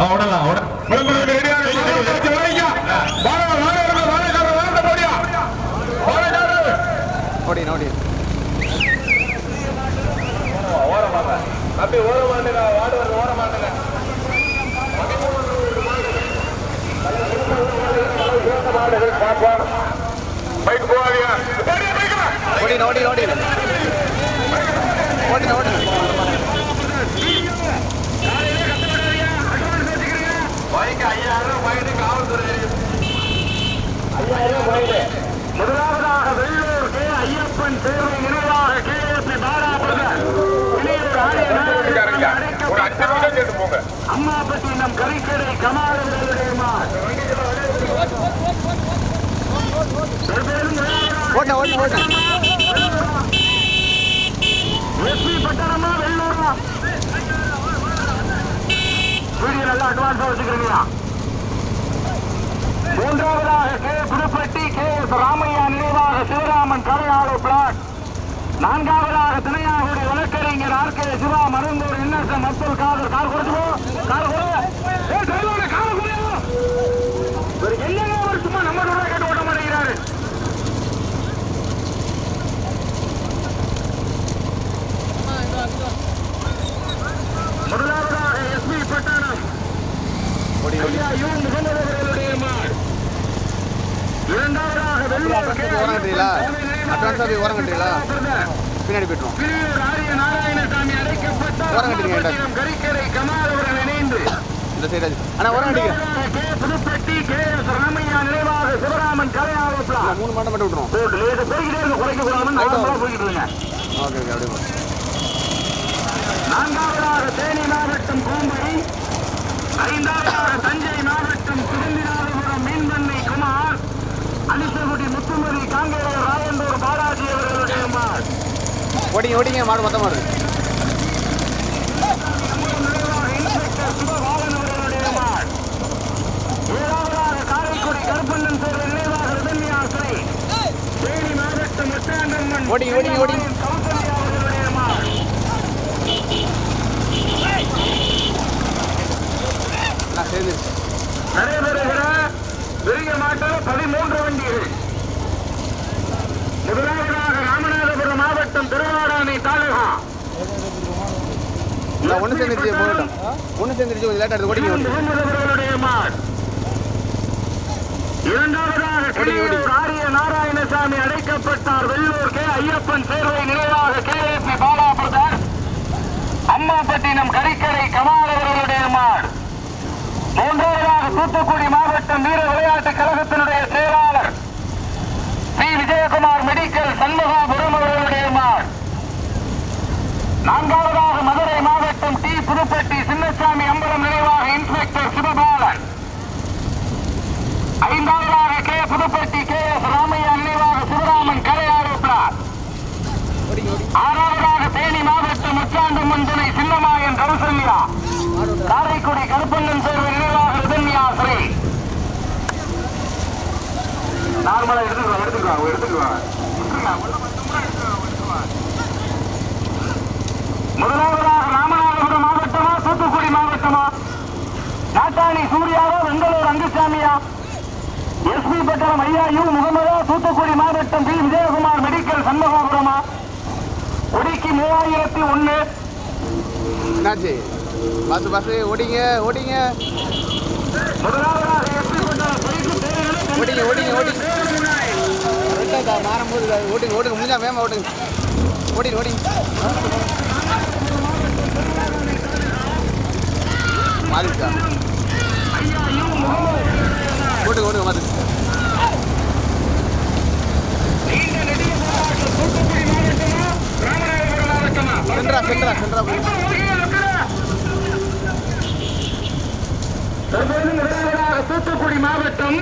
வாடா, போடியா. வாடகைக்காரர். நோடி நோடி. அப்படியே ஓர மாட்டுங்க வாடு வருது ஓர மாட்டுங்க பைக் போவாதியா ஓடி நோடி நோடி. ஓடி ஓடி பைக் ஐயாயிரம் பைக்கு காவல்துறை ஐயாயிரம் பைக்கு முதலாவதாக வெள்ளூர் கே. ஐயப்பன் தேர்வை நினைவாக கே. எஸ் பாலா பிரதர் இளையர் ஆரிய ஒரு அஞ்சு நிமிஷம் கேட்டு போங்க அம்மாப்பட்டினம் கறிக்கடை கமாலுடைய ஓட்ட ஓட்ட ஓட்ட. எஸ்பி பட்டணமா வெள்ளூரா வீடியோ நல்லா அட்வான்ஸா வச்சுக்கிறீங்களா? மூன்றாவதாக K. Pudupatti K. S. Ramaiah நினைவாக சிவராமன் கரையாளு பிளாட். நான்காவதாக திணையாகுடி வழக்கறிஞர் ஆர். கே. சிவா மருந்தூர் இன்னசம் அப்துல் காதர். கார் கொடுத்துவோம் கார் என்னங்க ஒரு சும்மா நம்ம கேட்டு ஓட்ட மாட்டேங்கிறாரு. முதலாவதாக எஸ்பி பட்டணம். ஓடி ஐயா யூ முகமது அவர்கள் இரண்டாவதாக வெள்ளூர் கே. ஓரம் கட்டுறீங்களா அட்வான்ஸாக போய் ஓரம் கட்டுறீங்களா பிரதர். பின்னாடி போய்ட்டுரும் கிளியூர் ஆரிய நாராயணசாமி அழைக்கப்பட்ட ஓரம் கட்டுறீங்க, ஏண்டா? அம்மாபட்டினம் கறிக்கடை கமால் அவர்கள் இணைந்து. இந்த சைடு ஓரம் K. Pudupatti K. S. Ramaiah நினைவாக சிவராமன் கலையாளப்பலா நான் மூணு மாட்டை மட்டும் விட்டுருவோம். போட்டு லேசா போய்கிட்டே இருக்க குறைக்க கூடாதுன்னு நார்மலா போய்கிட்டு இருங்க. ஓகே ஓகே அப்படியே போ. நான்காவதாக தேனி மாவட்டம் கோம்பை ஐந்தாவதாக தஞ்சை மாவட்டம் சுதந்திராபுரம் முத்துமதி காங்கேயம் ராயந்தூர் பாலாஜி அவர்களுடைய மார் ஓடிங்க ஓடிங்க மாடு மொத்தமாக இருக்கு மார் நான் சேர்ந்துருச்சு. நடைபெறுகிற பெரிய மாட்டில் பதிமூன்று வண்டிகள். முதலாவதாக ராமநாதபுரம் மாவட்டம் திருவாடானை தாலுகா. சேர்ந்துருச்சு போகட்டும். சேர்ந்துருச்சு கொஞ்சம் ஓடி இரண்டாவதாக. கிளியூர் ஆரிய நாராயணசாமி அடைக்கப்பட்டார். வெள்ளூர் கே ஐயப்பன் சேர்வை நினைவாக K P Bala brother Ammapattinam கறிக்கடை கமால் அவர்களுடைய மாட் மூன்றாவதாக தூத்துக்குடி மாவட்டம் வீர விளையாட்டு கழகத்தினுடைய உதயகுமார் மெடிக்கல் சண்முகாபுரம் அவர்களுடைய மார். நான்காவதாக மதுரை மாவட்டம் டி. புதுப்பட்டி சின்னசாமி அம்பலம் நினைவாக இன்ஸ்பெக்டர் சிவபாலன். ஐந்தாவதாக K. Pudupatti K. S. Ramaiah நினைவாக சிவராமன் கரையாறு பிளாட் ஆறாவதாக தேனி மாவட்டம் முச்சாண்டம்மன் துணை சின்னமாயன் கௌசல்யா. காரைக்குடி கருப்பண்ணன் சேர்வு நினைவாக ரிதன்யா ஸ்ரீ நார்மலா எடுத்துக்கலாம் எடுத்துக்கலாம் எடுத்துக்கலாம் முதலாவதாக ராமநாதபுரம் மாவட்டமா தூத்துக்குடி மாவட்டமா? நாட்டாணி சூர்யாவா வெங்கலூர் அங்குசாமியா? எஸ்பி பட்டணம் ஐயா யு முகமதா தூத்துக்குடி மாவட்டம் பி விஜயகுமார் மெடிக்கல் சண்முகாபுரமா? ஒடிக்கு மூவாயிரத்தி ஒன்னு என்னாச்சு? பஸ் பஸ் ஓடிங்க ஓடிங்க. முதலாவதாக எஸ்பி பட்டணம் ஓடிங்க ஓடிங்க ஓடிங்க. மாறும்போது ஓட்டுங்க ஓட்டுங்க முடிஞ்சா வேமா ஓட்டுங்க. ஓடிங்க ஓடிங்க மாறிடுச்சா? ஓட்டுங்க ஓட்டுங்க மாறு சென்றா சென்றா சென்றா தற்போது தூத்துக்குடி மாவட்டம்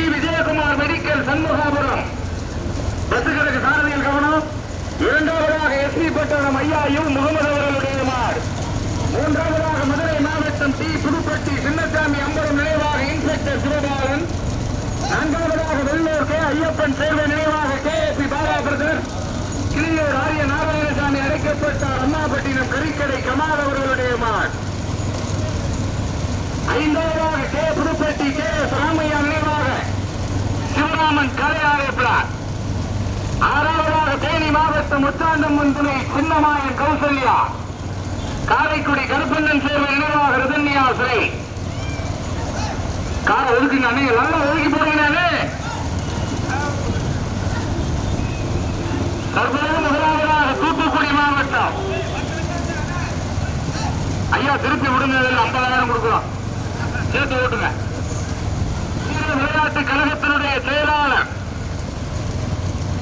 பி விஜயகுமார் மெடிக்கல் சண்முகாபுரம். பசுகளுக்கு சாரதியில் கவனம். இரண்டாவதாக எஸ்பி பட்டணம் ஐயாயும் முகமது அவர்களுடைய மார். மூன்றாவதாக மதுரை மாவட்டம் டி. புதுப்பட்டி சின்னசாமி அம்பரம் நினைவாக இன்ஸ்பெக்டர் சிவபாலன். நான்காவதாக வெள்ளூர் கே. ஐயப்பன் சேர்வை நினைவாக K. S P. Bala brother Kiliyur ஆரிய நாராயணசாமி அழைக்கப்பட்டார் அம்மாப்பட்டினம் கறிக்கடை கமால் அவர்களுடைய மார். ஐந்தாவதாக K. Pudupatti K. S. Ramaiah நினைவாக சிவராமன் கலை ஆறாவதாக தேனி மாவட்டம் முத்தாண்டம் முன்புனை சின்னமாயன் கௌசல்யா. காரைக்குடி கருப்பண்ணன் சேர்வை நினைவாக ரிதன்யா சிலை கார ஒதுக்குங்க அண்ணே நல்லா ஒதுக்கி போடுங்க தற்போது முதலாவதாக தூத்துக்குடி மாவட்டம். ஐயா திருப்பி விடுங்க ஐம்பதாயிரம் கொடுக்குறோம். சேர்த்து ஓட்டுங்க. விளையாட்டு கழகத்தினுடைய செயலாளர்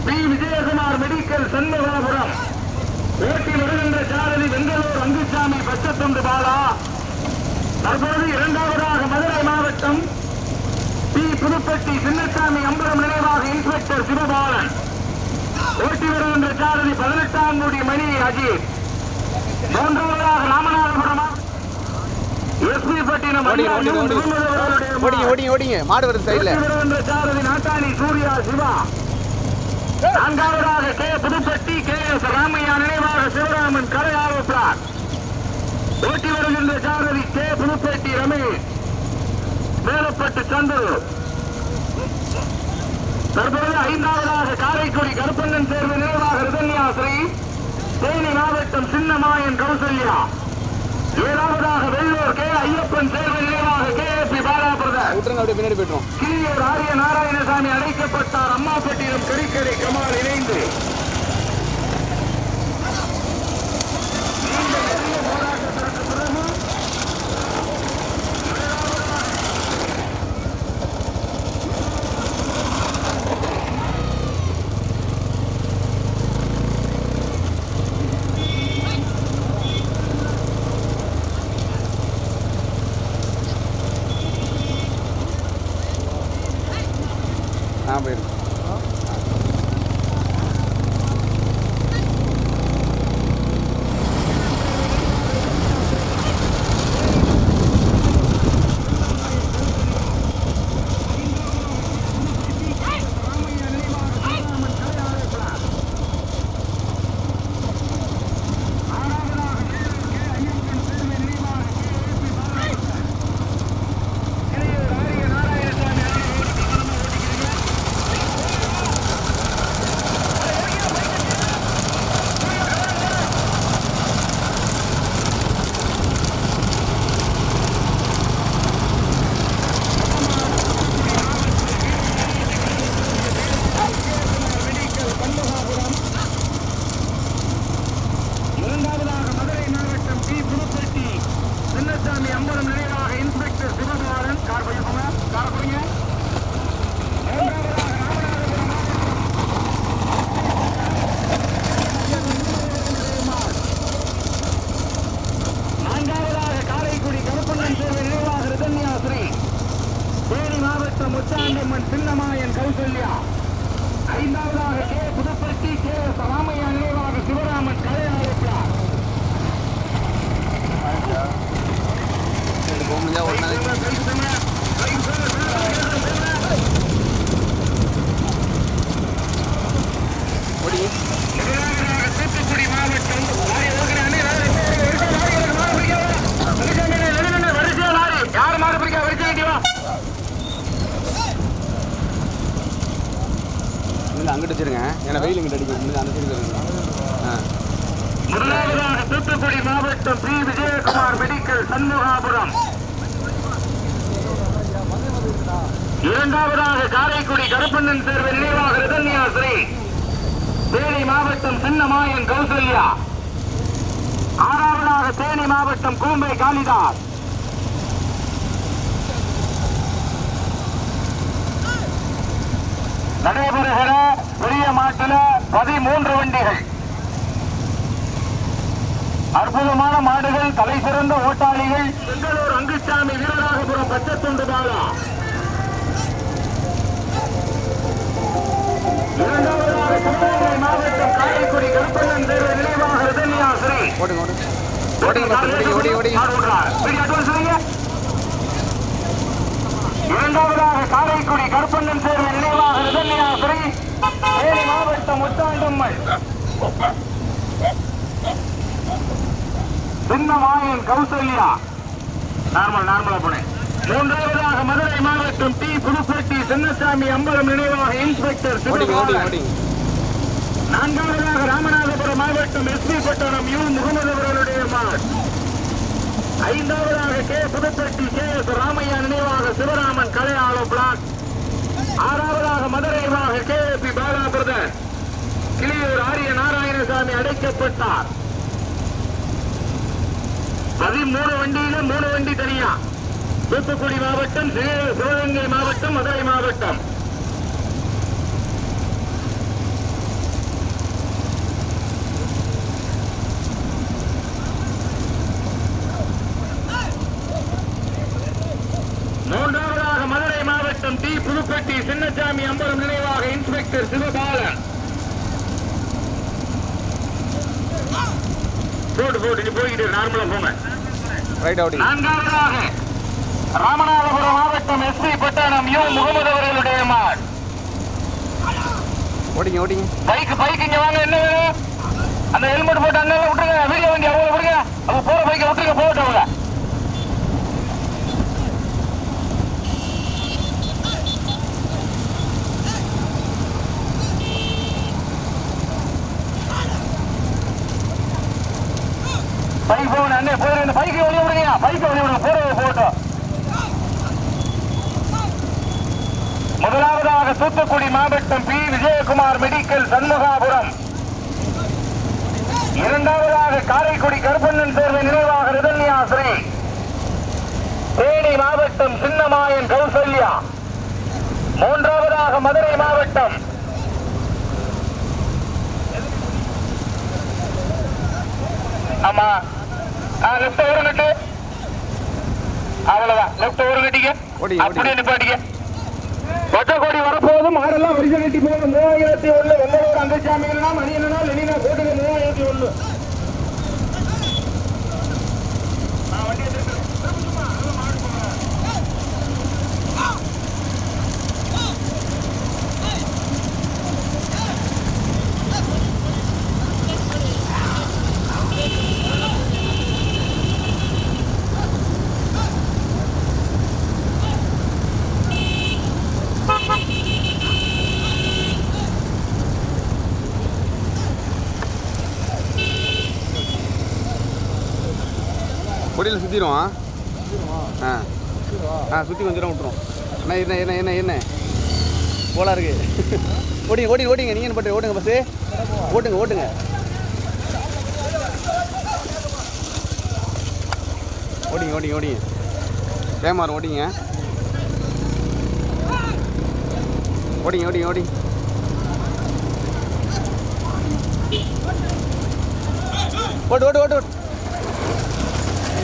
பி. விஜயகுமார் மெடிக்கல் சண்முகாபுரம் ஓட்டி வருகின்ற சாரதி வெங்கலூர் அங்குசாமி பச்சத்தொண்டு பாலா. தற்போது இரண்டாவதாக மதுரை மாவட்டம் பி. புதுப்பட்டி சின்னசாமி அம்பலம் நினைவாக இன்ஸ்பெக்டர் சிவபாலன். ஓட்டி வருகின்ற சாரதி பதினெட்டாம் கோடி மணி அஜித். மூன்றாவதாக ராமநாதபுரம்? எஸ்பி பட்டினம் ஓடிங்க ஓடிங்க ஓடிங்க மாடு வருது சைடில் சாரதி நாட்டாணி சூர்யா சிவா. நான்காவதாக K. Pudupatti K. S. Ramaiah நினைவாக சிவராமன் கலை ஆரோப்பார் ஓட்டி வருகின்ற சாரதி கே. புதுப்பட்டி ரமேஷ். மேலப்பட்டு சந்துரு தற்போது ஐந்தாவதாக காரைக்குடி கருப்பண்ணன் தேர்வு நினைவாக ரிதன்யாஸ்ரீ தேனி மாவட்டம் சின்னமாயன் கௌசல்யா. ஏழாவதாக வெள்ளூர் கே. ஐயப்பன் தேர்வு நினைவாக கே. பி. பாலாபிரதர் பின்னாடி போய்ட்டுரும் கிளியூர் ஆரிய நாராயணசாமி அழைக்கப்பட்டார். அம்மாப்பட்டினம் கரிக்கரை கமால் இணைந்து. நான் போயிருக்கேன் கிளியூர் ஆரிய நாராயணசாமி இரண்டாவதாக மதுரை மாவட்டம் டி புதுப்பட்டி சின்னசாமி அம்பலம் நினைவாக இன்ஸ்பெக்டர் சிவகுமாரன் கார் பையப்போங்க கார் போறீங்க மூன்றாவதாக ராமநாதபுரம் நான்காவதாக காரைக்குடி கருப்பண்ணன் சேவை நினைவாக ரிதன்யாஸ்ரீ தேனி மாவட்டம் முத்தாண்டம்மன் சின்னமாயன் கௌசல்யா ஐந்தாவதாக K Pudupatti K S Ramaiah நினைவாக சிவராமன் கலையாளர் போக முடிஞ்சா ஒரு நாளைக்கு ஓடி தூத்துக்குடி மாவட்டம் லாரி ஓடுகிற அண்ணே, லாரி, வரிசை லாரி, எனக்கு மாடு பிடிக்காதா? வரிசை அண்ணே, நில்லு, நில்லு, வரிசையா லாரி. யாரு மாடு பிடிக்கா வரிசை கட்டி வா இல்லை அங்கிட்டு வச்சிருங்க. ஏன்னா வெயில் இங்கிட்ட அடிக்கும். முடிஞ்சு அந்த சைடு வருங்க. முதலாவதாக தூத்துக்குடி மாவட்டம் பி. விஜயகுமார் மெடிக்கல் சண்முகாபுரம். இரண்டாவதாக காரைக்குடி கருப்பண்ணன் தேர்வு நினைவாக ரதன்யாஸ்ரீ தேனி மாவட்டம் சின்னமாயன் கௌசல்யா. ஆறாவதாக தேனி மாவட்டம் கூம்பை காளிதாஸ். நடைபெறுகிற பெரிய மாட்டில பதிமூன்று வண்டிகள். அற்புதமான மாடுகள் தலை சிறந்த ஓட்டாளிகள். பெங்களூர் அங்குசாமி வீரராகபுரம் பச்சத்துண்டு பாலா இரண்டாவதாக சிவகங்கை மாவட்டம் காரைக்குடி கருப்பண்ணன் தேர்வு நினைவாக இரண்டாவதாக காரைக்குடி கருப்பண்ணன் சேர்வை நினைவாக ரிதன்யா மாவட்டம் முத்தாண்டம்மல் சின்னமாயன் கௌசல்யா. நார்மல் நார்மலா போனேன். மூன்றாவதாக மதுரை மாவட்டம் டி. புதுப்பட்டி சின்னசாமி அம்பலம் நினைவாக இன்ஸ்பெக்டர் நான்காவதாக ராமநாதபுரம் மாவட்டம் எஸ்பி பட்டணம் யூ. முகமது அவர்களுடைய மாட் ஐந்தாவதாக K. Pudupatti K. S. Ramaiah நினைவாக சிவராமன் கலையாளம் பிளாக் ஆறாவதாக மதுரைவாக K. P. Bala brother Kiliyur ஆரிய நாராயணசாமி அடைக்கப்பட்டார். பதிமூணு வண்டியில மூணு வண்டி தனியா. தூத்துக்குடி மாவட்டம் சிவகங்கை மாவட்டம் மதுரை மாவட்டம். மூன்றாவதாக மதுரை மாவட்டம் டி. புதுப்பட்டி சின்னசாமி அம்பலம் நினைவாக இன்ஸ்பெக்டர் சிவபாலன் போட்டு போட்டு நீ போய்கிட்டு நார்மலா போங்க. ரைட் ஓடிங்க நான்காவதாக ராமநாதபுரம் மாவட்டம் எஸ்பி பட்டணம் யூ முகமது அவர்களுடைய மாட். ஓடிங்க ஓடிங்க. பைக் பைக் இங்க வாங்க என்ன வேணும்? அந்த ஹெல்மெட் போட்டு அங்க விட்டுருங்க வீடியோ வண்டி அவங்க விடுங்க அவங்க போற பைக்கை விட்டுருங்க போகட்டும் அவங்க பைக் போகணும் அண்ணே போயிரு இந்த பைக்கை ஒளி விடுங்க பைக்கை ஒளி விடுங்க போறது போட்டோம் முதலாவதாக தூத்துக்குடி மாவட்டம் பி. விஜயகுமார் மெடிக்கல் சண்முகாபுரம். இரண்டாவதாக காரைக்குடி கருப்பண்ணன் சேர்வை நினைவாக ரிதன்யாஸ்ரீ தேனி மாவட்டம் சின்னமாயன் கௌசல்யா. மூன்றாவதாக மதுரை மாவட்டம் ஆமா லெப்ட் ஒரு கட்டு அவ்வளவுதான். லெப்ட் ஒரு கட்டிக்க. அப்படியே நிப்பாட்டிக்க. ஒற்றக்கோடி வரப்போதும் ஆடெல்லாம் வரிசை கட்டி போகணும் மூவாயிரத்தி ஒண்ணு வெள்ளலூர் அங்கசாமிகள்னா மணியனா லெனினா போட்டுக்க மூவாயிரத்தி ஒண்ணு கொடியில் சுற்றிடுவோம் ஆ. ஆ சுற்றி கொஞ்சம் தூரம் விட்டுரும். என்ன என்ன என்ன என்ன என்ன போலா இருக்கு. ஓடிங்க ஓடிங்க ஓடிங்க. நீங்கள் என்ன பண்ணுறீங்க ஓடுங்க பஸ்ஸு ஓட்டுங்க ஓட்டுங்க ஓடிங்க ஓடிங்க ஓடிங்க. வேமாறும் ஓடிங்க. ஓடிங்க ஓடிங்க ஓடிங்க. ஓட்டு ஓட்டு ஓட்டு ஓட்டு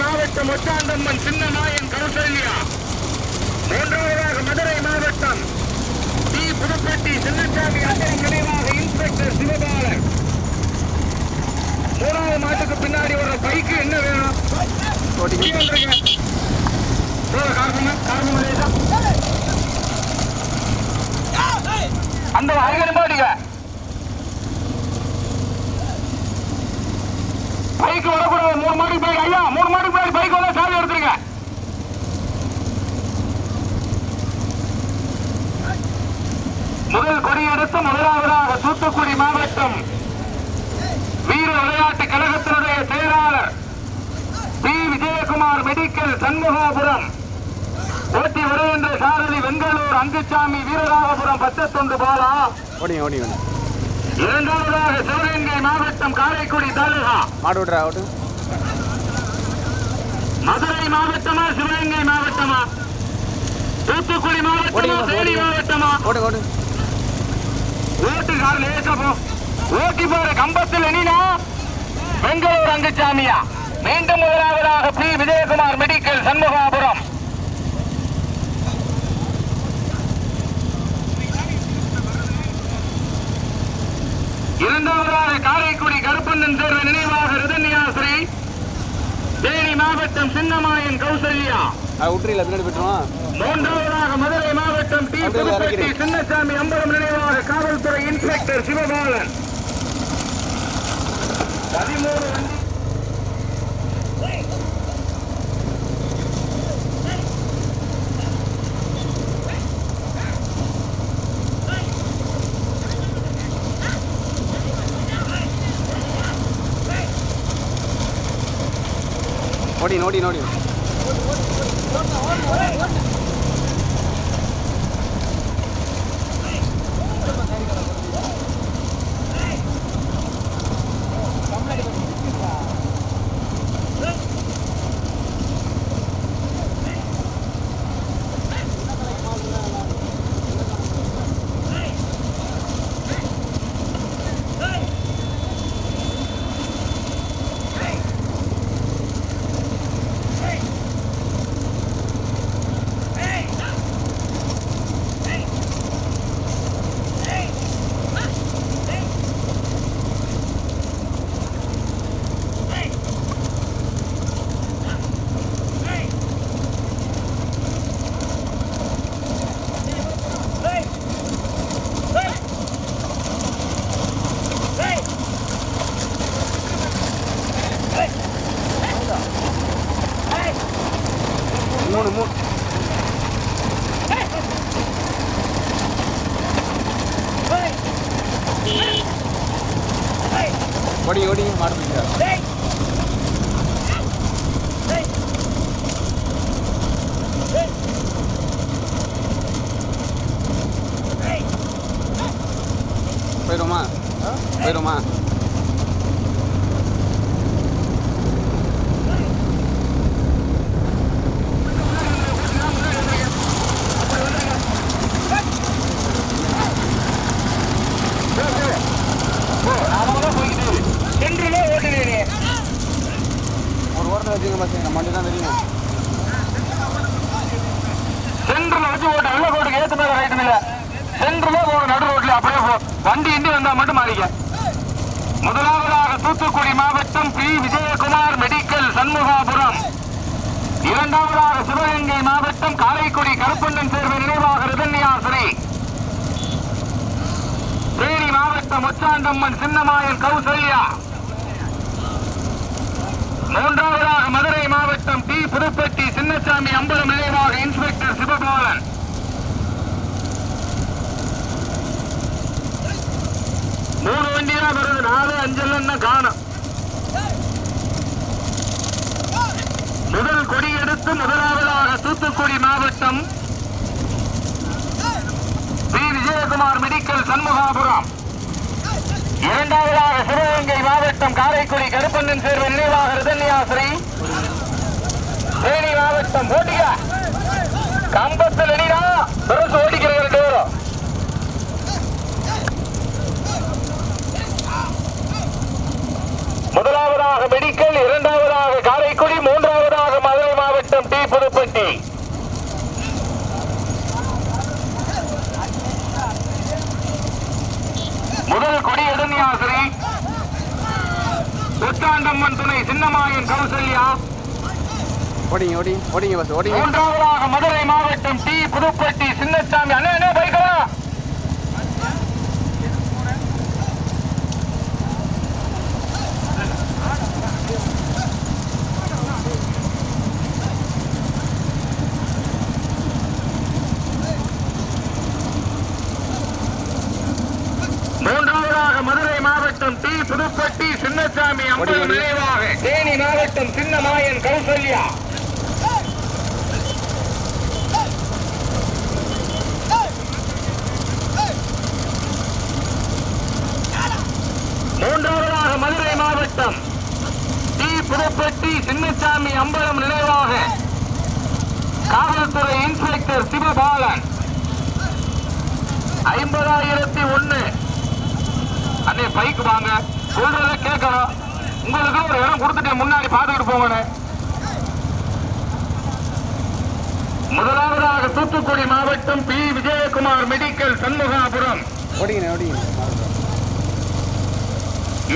மாவட்டம் ஒட்டாந்தம்மன் சின்னமாயன் கருசல்யா மூன்றாவதாக மதுரை மாவட்டம் டி புதுப்பட்டி சின்னசாமி அண்ணன் நினைவாக இன்ஸ்பெக்டர் சிவபாலன். மூணாவது மாட்டுக்கு பின்னாடி வர்ற பைக்கு என்ன வேணும்? அந்த அங்க நிப்பாட்டிக்க பைக் வரக்கூடாது. மூணு மாட்டுக்கு பைக் ஐயா மூணு மாட்டுக்கு பின்னாடி பைக் வந்தா சாவி எடுத்துருங்க. முதல் கொடியெடுத்து முதலாவதாக தூத்துக்குடி மாவட்டம் வீர விளையாட்டு கழகத்தினுடைய செயலாளர் பி. விஜயகுமார் மெடிக்கல் சண்முகாபுரம். ஓட்டி வருகின்ற சாரதி வெங்கலூர் அங்குச்சாமி வீரராகபுரம் பத்தத்தொண்டு போலா. இரண்டாவதாக சிவகங்கை மாவட்டம் காரைக்குடி தாலுகா. மாடு விட்றா ஓட்டு மதுரை மாவட்டமா சிவகங்கை மாவட்டமா? தூத்துக்குடி மாவட்டமா தேனி. மாவட்டமா? ஓட்டு கார் லேசா போ. ஓட்டி போற கம்பத்தில் எனினா பெங்களூர் அங்குச்சாமியா. மீண்டும் முதலாவதாக பி. விஜயகுமார் மெடிக்கல் சண்முகாபுரம். இரண்டாவதாக காரைக்குடி கருப்பண்ணன் தேர்வு நினைவாக ரிதன்யாஸ்ரீ தேனி மாவட்டம் சின்னமாயன் கௌசல்யா. விட்டுறீங்களா பின்னாடி போய்ட்டுருவோம் மூன்றாவதாக மதுரை மாவட்டம் டி புதுப்பட்டி. சின்னசாமி அம்பலம் நினைவாக காவல்துறை இன்ஸ்பெக்டர் சிவபாலன். பதிமூணு வண்டி. ஓடி ஓடி ஓடி மூணு வண்டியா வருது நாலு அஞ்சல் காணும். முதல் கொடி எடுத்து முதலாவதாக தூத்துக்குடி மாவட்டம் பி விஜயகுமார் மெடிக்கல் சண்முகாபுரம். இரண்டாவதாக சிவகங்கை மாவட்டம் காரைக்குடி கருப்பண்ணன் சேர்வு நினைவாக ரிதன்யாசிரி தேனி மாவட்டம் போட்டிகா கம்பத்தில் அணிடா பெருசு ஓடிக்கிறேன் ரெண்டு பேரும் முதலாவதாக மெடிக்கல் இரண்டாவதாக காரைக்குடி மூன்றாவதாக மதுரை மாவட்டம் டி புதுப்பட்டி. முதல் கொடி எடன்யாசிரி உத்தாண்டம்மன் துணை சின்னமாயன் கௌசல்யா. ஓடிங்க ஓடி ஓடிங்க பஸ் ஓடிங்க. மூன்றாவதாக மதுரை மாவட்டம் டி புதுப்பட்டி சின்னசாமி அண்ணே அண்ணே பைக்கலா மூன்றாவதாக மதுரை மாவட்டம் டி புதுப்பட்டி சின்னசாமி அம்பலம் ஓடி. நினைவாக. தேனி மாவட்டம் சின்னமாயன் கௌசல்யா. மூன்றாவதாக மதுரை மாவட்டம். டி. புதுப்பட்டி சின்னசாமி அம்பலம் நினைவாக. காவல்துறை இன்ஸ்பெக்டர் சிவபாலன். ஐம்பதாயிரத்தி ஒண்ணு அண்ணே பைக் வாங்க. சொல்றத கேட்கணும். உங்களுக்கு ஒரு இடம் கொடுத்துட்டு முன்னாடி பார்த்துக்கிட்டு போங்கண்ணே முதலாவதாக தூத்துக்குடி மாவட்டம் பி. விஜயகுமார் மெடிக்கல் சண்முகாபுரம்.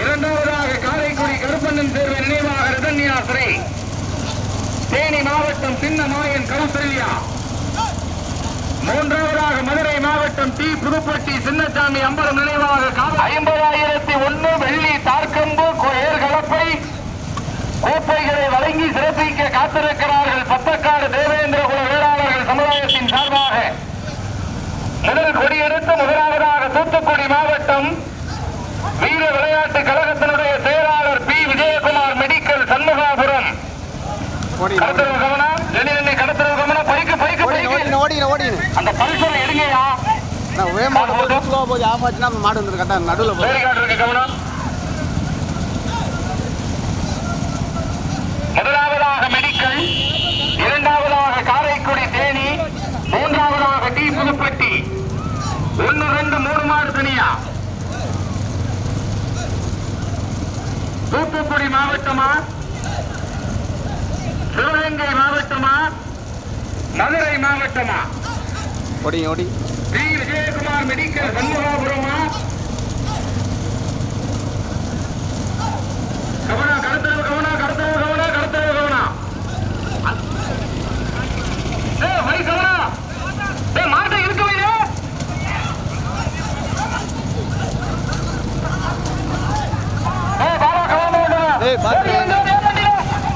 இரண்டாவதாக காரைக்குடி கருப்பண்ணன் தேர்வு நினைவாக ரதன்யாசிரி. தேனி மாவட்டம் சின்னமாயன் கௌசல்யா மூன்றாவதாக மதுரை மாவட்டம் டி. புதுப்பட்டி சின்னசாமி அம்பலம் நினைவாக ஐம்பதாயிரத்தி ஒன்று வெள்ளி தார்க்கம்பு கலப்பை கோப்பைகளை வழங்கி சிறப்பிக்க காத்திருக்கிறார்கள் பத்தக்காடு தேவேந்திர குல வேளாளர்கள் சமுதாயத்தின் சார்பாக. முதல் கொடியெடுத்து முதலாவதாக தூத்துக்குடி மாவட்டம் வீர விளையாட்டு கழகத்தினுடைய செயலாளர் பி. விஜயகுமார் மெடிக்கல் சண்முகாபுரம். கடத்தல் கவனம் கடத்தல் ஓடிங்க பைக்கு ஓடிங்க ஓடிங்க ஓடிங்க அந்த பல்சரை எடுங்கயா நான் வேகமாக போது ஸ்லோவாக போது ஆஃப் ஆச்சுன்னா அப்புறம் மாடு வந்துரு கரெக்டாக நடுவில் போகுது. வேலைக்காட்டு இருக்க கவனம். முதலாவதாக மெடிக்கல் இரண்டாவதாக காரைக்குடி தேனி மூன்றாவதாக டி புதுப்பட்டி. ஒன்னு ரெண்டு மூணு மாடு தனியா? தூத்துக்குடி மாவட்டமா? சிவகங்கை மாவட்டமா? மதுரை மாவட்டமா? ஓடிங்க ஓடி. ஸ்ரீ விஜயகுமார் மெடிக்கல் சண்முகாபுரமா? கவனா கடத்தல் கவனா கடத்தல் கவனா கடத்தல் கவனா. ஏ வை கவனா. ஏ மாட்டை இருக்க வைரு ஏ பாபா கவனா ஓடுங்க ஏய், பாத்து. ஏறு, ஏறு, ஏறு, வண்டியில.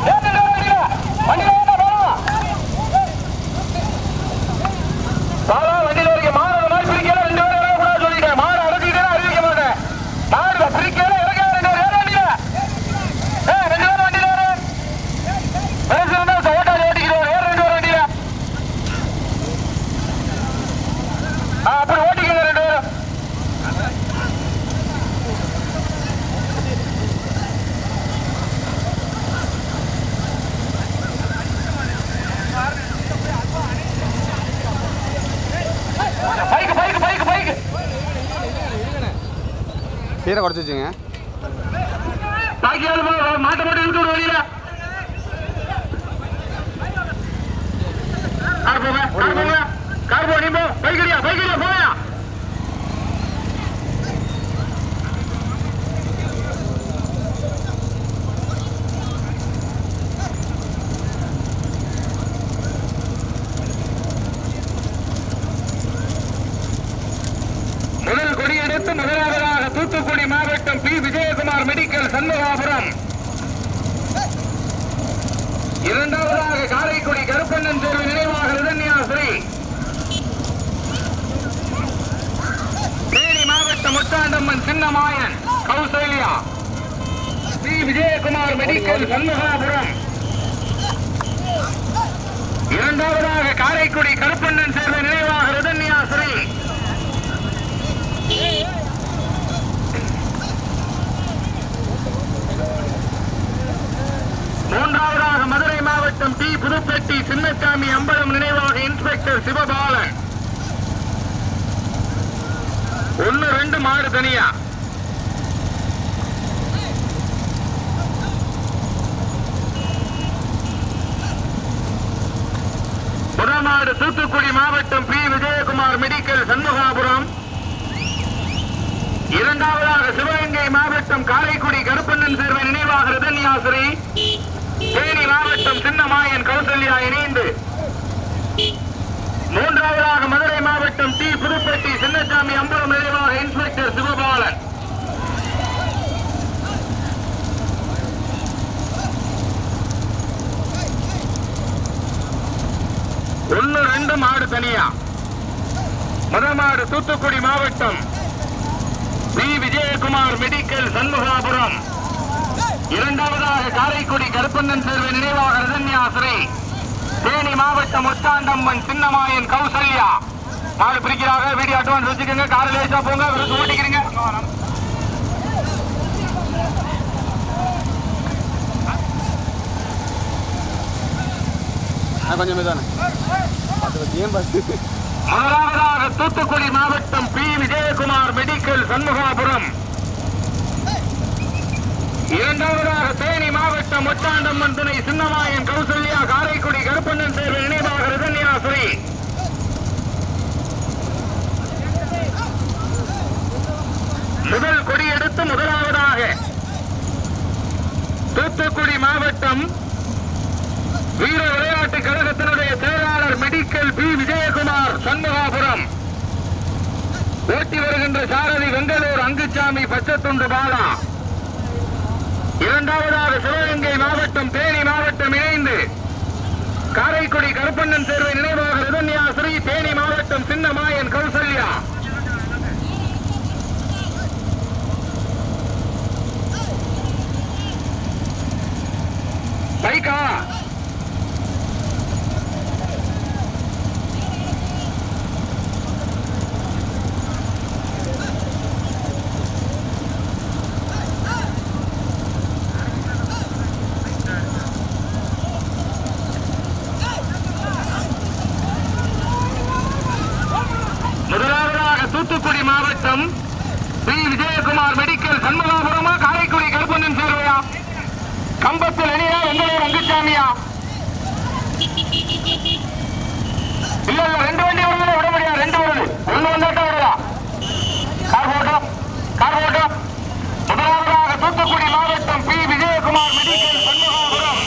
ஏறு, ஏறு, வண்டியில. வண்டியில ஏறு, பாபா. பாபா வண்டியில இருக்க மாடு அந்த மாதிரி பிரிக்கல ரெண்டு பேரும் இறங்கக்கூடாது சொல்லிட்டேன் மாடு அடைச்சிக்கிட்டே அறிவிக்க மாட்டேன் மாடு பிரிக்கல இறங்க ரெண்டு பேரும் ஏறு வண்டியில ஏ ரெண்டு பேரும் வண்டியில ஏறு வயசு இருந்தா ஓட்டாளி ஓட்டிக்கிறோம் ஏறு ரெண்டு பேரும் வண்டியில ஆ அப்படி ஓட்டிக்கங்க ரெண்டு பேரும் பைக்கு பைக்கு பைக்கு பைக்கு கீரை குறைச்சி வச்சுங்க பாக்கி ஆளு போ, மாட்ட மாட்ட இழுத்து விடு வெளியில கார் போங்க கார் போங்க கார் போ நீ போ பைக்கடியா பைக்கடியா போயா முதல் கொடியெடுத்து முதலாவதாக தூத்துக்குடி மாவட்டம் பி விஜயகுமார் மெடிக்கல் சண்முகாபுரம் இரண்டாவதாக காரைக்குடி கருப்பண்ணன் தேர்வு நினைவாக ரிதன்யாஸ்ரீ தேனி மாவட்டம் முத்தாண்டம்மன் சின்னமாயன் கௌசல்யா ஸ்ரீ விஜயகுமார் மெடிக்கல் சண்முகாபுரம் இரண்டாவதாக காரைக்குடி கருப்பண்ணன் தேர்வு நினைவாக ரிதன்யாஸ்ரீ மூன்றாவதாக மதுரை மாவட்டம் டி புதுப்பட்டி சின்னசாமி அம்பலம் நினைவாக இன்ஸ்பெக்டர் சிவபாலன். ஒன்னு ரெண்டு மாடு தனியா? புறநாடு தூத்துக்குடி மாவட்டம் பி. விஜயகுமார் மெடிக்கல் சண்முகாபுரம். இரண்டாவதாக சிவகங்கை மாவட்டம் காரைக்குடி கருப்பண்ணன் சேர்வை நினைவாக ரிதன்யாசிரி. தேனி மாவட்டம் சின்னமாயன் கௌசல்யா இணைந்து மூன்றாவதாக மதுரை மாவட்டம் டி. புதுப்பட்டி சின்னசாமி அம்பலம் நிறைவாக இன்ஸ்பெக்டர் சிவபாலன். ஒன்னு ரெண்டு மாடு தனியா? மதமாடு தூத்துக்குடி மாவட்டம் பி விஜயகுமார் மெடிக்கல் சண்முகாபுரம். இரண்டாவதாக காரைக்குடி கருப்பண்ணன் தேர்வு நினைவாக ரதன்யாசிரி தேனி மாவட்டம் முத்தாண்டம்மன் சின்னமாயன் கௌசல்யா. நாலு பிரிக்கிறாங்க வீடியோ அட்வான்ஸ் வச்சுக்கோங்க கார் ஏசா போங்க விருது ஓட்டிக்கிறீங்க. முதலாவதாக தூத்துக்குடி மாவட்டம் பி. விஜயகுமார் மெடிக்கல் சண்முகாபுரம். இரண்டாவதாக தேனி மாவட்டம் முத்தாண்டம்மன் துணை சின்னமாயன் கௌசல்யா காரைக்குடி கருப்பண்ணன் தேர்வு நினைவாக ரிதன்யாசுரி முதல் கொடியெடுத்து முதலாவதாக தூத்துக்குடி மாவட்டம் வீர விளையாட்டு கழகத்தினுடைய செயலாளர் மெடிக்கல் பி. விஜயகுமார் சண்முகாபுரம். ஓட்டி வருகின்ற சாரதி வெங்கலூர் அங்குச்சாமி பச்சத்துண்டு பாலா. இரண்டாவதாக சிவகங்கை மாவட்டம் தேனி மாவட்டம் இணைந்து காரைக்குடி கருப்பண்ணன் தேர்வை நினைவாக ரிதன்யா ஸ்ரீ தேனி மாவட்டம் சின்னமாயன் கௌசல்யா. பைக்கா முதலாவதாக தூத்துக்குடி மாவட்டம் பி விஜயகுமார் மெடிக்கல் சண்முகாபுரமா காரைக்குடி கருப்பண்ணன் சேர்வையா? கம்பத்தில் அணியா எங்களூர் ரங்கசாமியா? இல்ல இல்ல ரெண்டு வண்டி வருதுல விட முடியாது. ரெண்டு வருது. ஒண்ணு வந்தாட்டா விடலாம் கார் போட்டோம் கார் போட்டோம் முதலாவதாக தூத்துக்குடி மாவட்டம் பி. விஜயகுமார் மெடிக்கல் சண்முகாபுரம்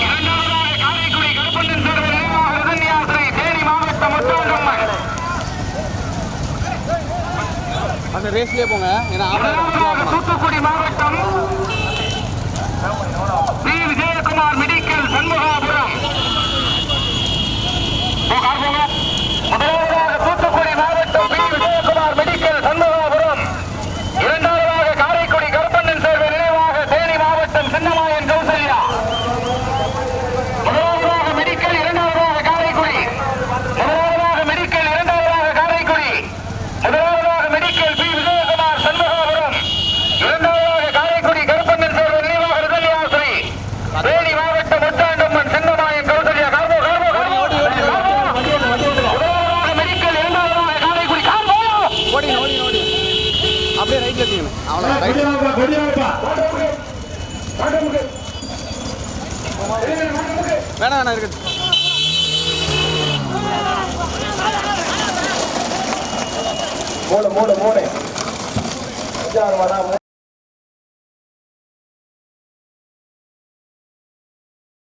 இரண்டாவதாக காரைக்குடி கருப்பண்ணன் சேர்வை நினைவாக ரிதன்யாசிரி தேனி மாவட்டம் முத்தவட்டம்மன் அந்த ரேஸ்லேயே போங்க. ஏன்னா தூத்துக்குடி மாவட்டம் பி விஜயகுமார் மெடிக்கல் சண்முகாபுரம். போங்க. முதலாவதாக